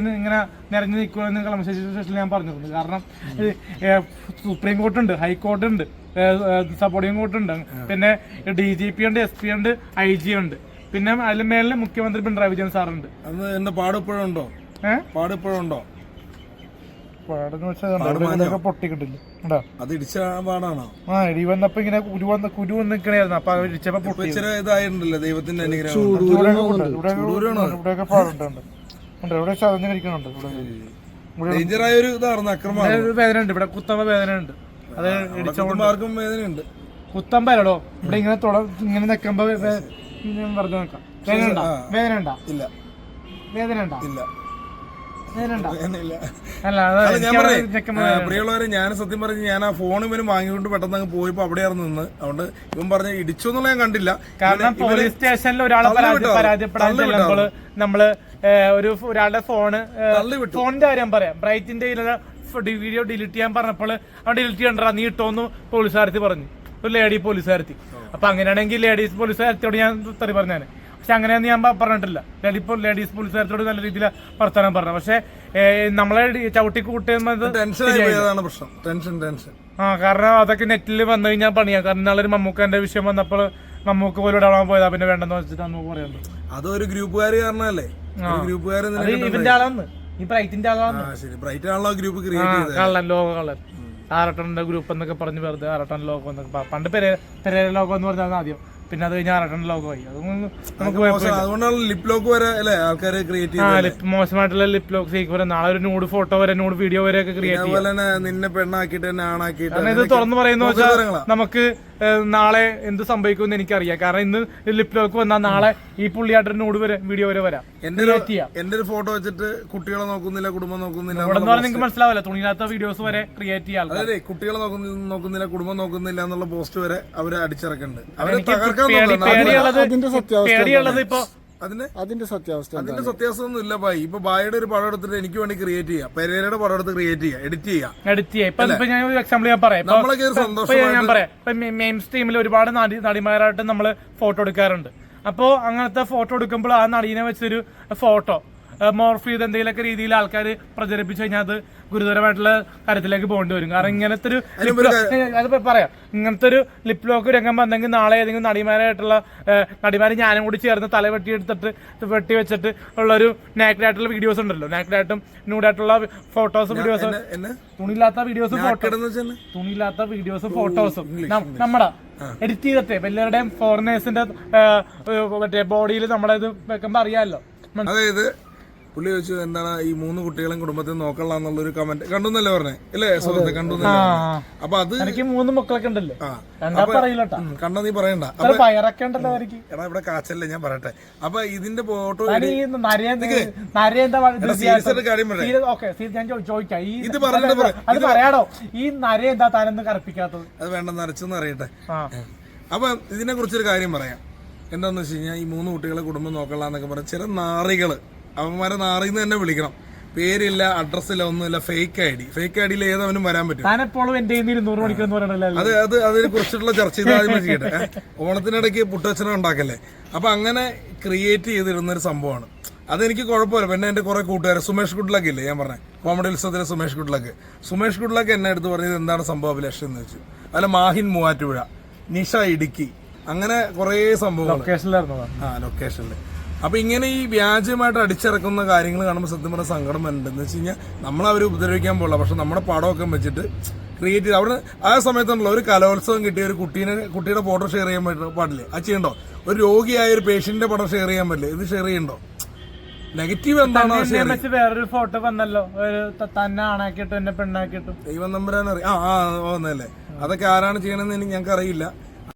ഇങ്ങനെ നിറഞ്ഞു നിൽക്കുമെന്ന് കളമശ്ശേരി സ്റ്റേഷനിൽ ഞാൻ പറഞ്ഞിട്ടുണ്ട്. കാരണം സുപ്രീം കോർട്ട് ഉണ്ട് ഹൈക്കോടതി ഉണ്ട് സപ്പോർട്ടിംഗ് കോർട്ട് ഉണ്ട് പിന്നെ ഡി ജി പി ഉണ്ട് എസ് പി ഉണ്ട് ഐ ജി ഉണ്ട്. പിന്നെ അതിന് മേലിൽ മുഖ്യമന്ത്രി പിണറായി വിജയൻ സാറുണ്ട്. അന്ന് എന്റെ പാട് ഉണ്ടോ? ഏഹ് പാടിപ്പോഴുണ്ടോ പൊട്ടിക്കിട്ടില്ല. കേട്ടോ അത് ഇടിച്ച പാടാണോ? ആ ഇങ്ങനെ കുരു വന്ന് കുരു അപ്പൊ ഇടിച്ചപ്പോ ഇതായിട്ടുണ്ടല്ലോ ദൈവത്തിന്റെ അനുഗ്രഹം. ഉണ്ട്. ഇവിടെ ചതഞ്ഞ് കഴിക്കണുണ്ട്. ഇവിടെ ഡേഞ്ചറായ ഒരു ഇതായിരുന്നു ഇവിടെ വേദന ഉണ്ട് ഇവിടെ കുത്തമ്പ വേദന ഉണ്ട് അത് ഇടിച്ചോണ്ട് ആർക്കും വേദനയുണ്ട്. കുത്തമ്പല്ലോ ഇവിടെ ഇങ്ങനെ തുട ഇങ്ങനെ നിക്കുമ്പോ വെറുതെ നിൽക്കാം വേദന ഉണ്ടാ വേദന ഉണ്ടാ ഇല്ല. വേദന ഉണ്ടാ ഇല്ല. പ്രിയമുള്ളവരെ ഞാൻ സത്യം പറഞ്ഞ് ഞാൻ ആ ഫോൺ ഇവനും വാങ്ങിക്കൊണ്ട് പെട്ടെന്ന് അങ്ങ് പോയപ്പോ അവിടെയായിരുന്നു നിന്ന്. അതുകൊണ്ട് ഇവൻ പറഞ്ഞ ഇടിച്ചു എന്നുള്ള ഞാൻ കണ്ടില്ല. കാരണം പോലീസ് സ്റ്റേഷനിൽ ഒരാളെ? പരാജയപ്പെടാൻ നമ്മൾ ഒരു ഒരാളുടെ ഫോണ് ഫോണിന്റെ കാര്യം പറയാം. ബ്രൈറ്റിന്റെ വീഡിയോ ഡിലീറ്റ് ചെയ്യാൻ പറഞ്ഞപ്പോൾ അവൻ ഡിലീറ്റ് ചെയ്യണ്ടാ നീ ഇട്ടോന്ന് പോലീസുകാരത്തി പറഞ്ഞു. ഒരു ലേഡി പോലീസുകാരത്തി അപ്പൊ അങ്ങനെയാണെങ്കിൽ ലേഡീസ് പോലീസുകാരത്തിയോട് ഞാൻ തെറി പറഞ്ഞാണ് പക്ഷെ അങ്ങനെയൊന്നും ഞാൻ പറഞ്ഞിട്ടില്ല. ലേഡി ലേഡീസ് പോലീസുകാരത്തോട് നല്ല രീതിയിൽ വർത്തമാനം പറഞ്ഞു. പക്ഷെ നമ്മളെ ചവിട്ടി കൂട്ടുന്നത് പ്രശ്നം. Tension tension. ആ കാരണം അതൊക്കെ നെറ്റിൽ വന്നു കഴിഞ്ഞാൽ പണിയാ. കാരണം ഒരു മമ്മൂക്കന്റെ വിഷയം വന്നപ്പോൾ മമ്മൂക്ക് പോലും ഇടാൻ പോയതാ. പിന്നെ വേണ്ടെന്ന് വെച്ചിട്ട് നമുക്ക് പറയുന്നത് അതൊരു ഗ്രൂപ്പുകാർ കാരണല്ലേ ഗ്രൂപ്പുകാർ ഇവന്റെ ആളാന്ന്. ഈ ബ്രൈറ്റിന്റെ ആളാന്ന്. ആ ശരി. ബ്രൈറ്റ് ആണല്ലോ ഗ്രൂപ്പ് ക്രിയേറ്റ് കള്ളൻ ലോക കള്ളൻ. ആറട്ടന്റെ ഗ്രൂപ്പ് എന്നൊക്കെ പറഞ്ഞു വെറുതെ ആറട്ടൻ ലോകം എന്നൊക്കെ പണ്ട് പെരേ പെരേ ലോകം എന്ന് പറഞ്ഞാൽ ആദ്യം. പിന്നെ അത് കഴിഞ്ഞ് ആറട്ടൻ ലോകമായി അതൊന്നും നമുക്ക്. അതുകൊണ്ടാണ് ലിപ് ലോക്ക് വരെ അല്ലെ ആൾക്കാർ ക്രിയേറ്റ് ആ ലിപ് മോശമായിട്ടുള്ള ലിപ് ലോക്ക് സീക്ക് വരെ നാളെ ഒരു നൂഡ് ഫോട്ടോ വരെ നൂഡ് വീഡിയോ വരെ ഒക്കെ ക്രിയേറ്റ് ചെയ്യും. അതുപോലെ തന്നെ നിന്നെ പെണ്ണാക്കിട്ട് ആണാക്കിട്ട് ആണാക്കിയിട്ട് കാരണം ഇത് തുറന്നു പറയുന്ന വെച്ചാൽ നമുക്ക് നാളെ എന്ത് സംഭവിക്കുമെന്ന് എനിക്കറിയാം. കാരണം ഇന്ന് ലിപ് ലോക്ക് വന്നാൽ നാളെ ഈ പുള്ളിയായിട്ട് നൂഡ് വരെ വീഡിയോ വരെ വരാം. എന്റെ ഒരു ഫോട്ടോ വെച്ചിട്ട് കുട്ടികളെ നോക്കുന്നില്ല കുടുംബം നോക്കുന്നില്ല നിങ്ങൾക്ക് മനസ്സിലാവില്ല. തുണിയില്ലാത്ത വീഡിയോസ് വരെ ക്രിയേറ്റ് ചെയ്യാം അതെ കുട്ടികളെ നോക്കുന്നില്ല കുടുംബം നോക്കുന്നില്ല എന്നുള്ള പോസ്റ്റ് വരെ അവർ അടിച്ചിറക്കുന്നുണ്ട്. അവരെ തകർക്കാൻ പേടിയുള്ളത് ഇപ്പൊ അതിന് അതിന്റെ സത്യാവസ്ഥ അതിന്റെ സത്യാവസ്ഥ ഒന്നും ഇല്ല ഭായി. ഇപ്പൊ ബായുടെ ഒരു പടം എടുത്തിട്ട് എനിക്ക് വേണ്ടി ക്രിയേറ്റ് ചെയ്യാം. പെരേരയുടെ പടം എടുത്ത് ക്രിയേറ്റ് ചെയ്യാം. എഡിറ്റ് ചെയ്യാം. എഡിറ്റ് ചെയ്യാം. ഇപ്പൊ ഞാൻ ഒരു എക്സാമ്പിൾ ഞാൻ പറയാം. നമ്മളൊക്കെ ഒരു ഇപ്പൊ ഞാൻ പറയാം. ഇപ്പൊ മെയിൻ സ്ട്രീമിൽ ഒരുപാട് നടി നടിമാരായിട്ട് നമ്മൾ ഫോട്ടോ എടുക്കാറുണ്ട്. അപ്പോ അങ്ങനത്തെ ഫോട്ടോ എടുക്കുമ്പോൾ ആ നടീനെ വെച്ചൊരു ഫോട്ടോ മോർഫ് ചെയ്ത് എന്തെങ്കിലുമൊക്കെ രീതിയിൽ ആൾക്കാർ പ്രചരിപ്പിച്ചു കഴിഞ്ഞാൽ അത് ഗുരുതരമായിട്ടുള്ള കാര്യത്തിലേക്ക് പോകേണ്ടി വരും. കാരണം ഇങ്ങനത്തെ ഒരു അത് പറയാം. ഇങ്ങനത്തെ ഒരു ലിപ് ലോക്ക് രംഗം വന്നെങ്കിൽ നാളെ ഏതെങ്കിലും നടിമാരായിട്ടുള്ള നടിമാരെ ഞാനും കൂടി ചേർന്ന് തല വെട്ടി എടുത്തിട്ട് വെട്ടി വെച്ചിട്ട് ഉള്ള ഒരു നാക്കഡായിട്ടുള്ള വീഡിയോസ് ഉണ്ടല്ലോ. നാക്കഡായിട്ടും ന്യൂഡായിട്ടുള്ള ഫോട്ടോസ് വീഡിയോസ് തുണിയില്ലാത്ത വീഡിയോസും തുണിയില്ലാത്ത വീഡിയോസും ഫോട്ടോസും നമ്മുടെ എഡിറ്റ് ചെയ്തിട്ടേ എല്ലാവരുടെയും ഫോറിനേഴ്സിന്റെ മറ്റേ ബോഡിയിൽ നമ്മളെ ഇത് വെക്കുമ്പോ അറിയാമല്ലോ അതായത് പുള്ളി ചോദിച്ചു എന്താണ് ഈ മൂന്ന് കുട്ടികളും കുടുംബത്തിൽ നോക്കള്ള എന്നുള്ളൊരു കമന്റ് കണ്ടെന്നല്ലേ പറഞ്ഞേ? അല്ലേ സുഹൃത്തെ കണ്ടു അപ്പൊ അത് എനിക്ക് മൂന്ന് മക്കളൊക്കെ ഉണ്ടല്ലോ. കണ്ട നീ പറയണ്ട. എടാ ഇവിടെ കാച്ചല്ലേ ഞാൻ പറയട്ടെ. അപ്പൊ ഇതിന്റെ ഫോട്ടോ ഇത് അത് പറയാടോ? ഈ നര എന്താ താനെന്ന് കറപ്പിക്കാത്തത്? അത് വേണ്ട നരച്ചെന്ന് അറിയട്ടെ. അപ്പൊ ഇതിനെ കുറിച്ചൊരു കാര്യം പറയാം. എന്താന്ന് വെച്ച് കഴിഞ്ഞാൽ ഈ മൂന്ന് കുട്ടികളെ കുടുംബം നോക്കള്ള എന്നൊക്കെ പറഞ്ഞ ചില നാറികൾ അവന്മാരെ നാറിന്ന് തന്നെ വിളിക്കണം. പേരില്ല അഡ്രസ്സില്ല ഒന്നുമില്ല fake I D fake I ഡിയിൽ ഏതവനും വരാൻ പറ്റും. താനെപ്പോഴും എന്റെ കയ്യിൽ നിന്ന് ഇരുന്നൂറ് മണിക്കൂർ എന്ന് പറയണല്ലോ അത് അത് അതിനെ കുറിച്ചിട്ടുള്ള ചർച്ച ചെയ്ത് ആദ്യം ചെയ്യട്ടെ? ഓണത്തിനിടയ്ക്ക് പുട്ടച്ചന ഉണ്ടാക്കല്ലേ? അപ്പൊ അങ്ങനെ ക്രിയേറ്റ് ചെയ്തിരുന്ന ഒരു സംഭവമാണ്. അതെനിക്ക് കുഴപ്പമില്ല. പിന്നെ എന്റെ കുറെ കൂട്ടുകാർ സുമേഷ് ഗുഡ്ലക്ക് ഇല്ലേ? ഞാൻ പറഞ്ഞ comedy ഉത്സവത്തിലെ Sumesh good luck. Sumesh good luck എന്നെ എടുത്ത് പറഞ്ഞത് എന്താണ് സംഭവ അഭിലാഷം എന്ന് വെച്ചു. അല്ല മാഹിൻ മൂവാറ്റുപുഴ നിഷ ഇടുക്കി. അങ്ങനെ കുറേ സംഭവം ആ ലൊക്കേഷനിൽ അപ്പൊ ഇങ്ങനെ ഈ വ്യാജമായിട്ട് അടിച്ചിറക്കുന്ന കാര്യങ്ങൾ കാണുമ്പോൾ സത്യം പറഞ്ഞ സങ്കടം വരുന്നുണ്ട് എന്ന് വെച്ച് കഴിഞ്ഞാൽ നമ്മൾ അവർ ഉപദ്രവിക്കാൻ പോകില്ല പക്ഷെ നമ്മുടെ പടമൊക്കെ വെച്ചിട്ട് ക്രിയേറ്റ് ചെയ്ത് അവിടെ ആ സമയത്തുള്ള ഒരു കലോത്സവം കിട്ടിയ ഒരു കുട്ടീനെ കുട്ടിയുടെ ഫോട്ടോ ഷെയർ ചെയ്യാൻ പറ്റും പാടില്ലേ? അത് ചെയ്യണ്ടോ? ഒരു രോഗിയായ ഒരു പേഷ്യന്റിന്റെ പടം ഷെയർ ചെയ്യാൻ പറ്റില്ല? ഇത് ഷെയർ ചെയ്യണ്ടോ? നെഗറ്റീവ് എന്താണോ വെച്ച് വേറൊരു ഫോട്ടോ വന്നല്ലോ. ഒരു തന്നെ ആണാക്കിയിട്ടും എന്നെ പെണ്ണാക്കിയിട്ടും. ദൈവം നമ്പരാണ് അറിയാം ആ ആ ഓന്നല്ലേ അതൊക്കെ ആരാണ് ചെയ്യണമെന്ന് എനിക്ക് ഞങ്ങൾക്ക് അറിയില്ല